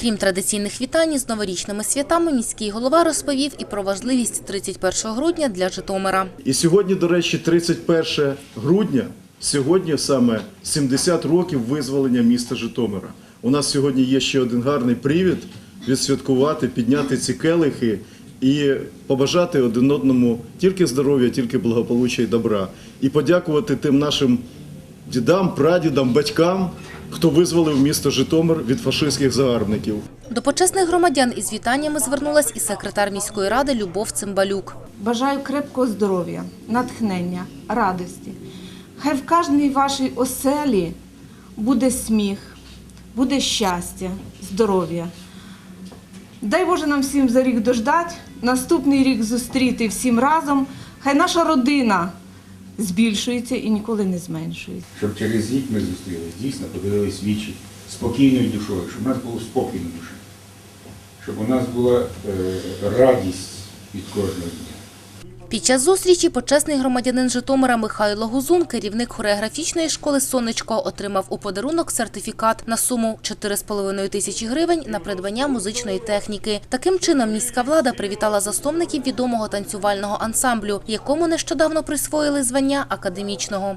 Крім традиційних вітань із новорічними святами, міський голова розповів і про важливість 31 грудня для Житомира. І сьогодні, до речі, 31 грудня, сьогодні саме 70 років визволення міста Житомира. У нас сьогодні є ще один гарний привід відсвяткувати, підняти ці келихи і побажати один одному тільки здоров'я, тільки благополуччя і добра. І подякувати тим нашим дідам, прадідам, батькам, хто визволив місто Житомир від фашистських загарбників. До почесних громадян із вітаннями звернулась і секретар міської ради Любов Цимбалюк. Бажаю крепкого здоров'я, натхнення, радості. Хай в кожній вашій оселі буде сміх, буде щастя, здоров'я. Дай Боже нам всім за рік дождать, наступний рік зустріти всім разом. Хай наша родина збільшується і ніколи не зменшується. щоб через рік ми зустрілися, дійсно подивились вічі спокійною душою, щоб у нас було спокійно душа, щоб у нас була е, радість від кожного дня. Під час зустрічі почесний громадянин Житомира Михайло Гузун, керівник хореографічної школи «Сонечко», отримав у подарунок сертифікат на суму 4,5 тисячі гривень на придбання музичної техніки. Таким чином міська влада привітала засновників відомого танцювального ансамблю, якому нещодавно присвоїли звання академічного.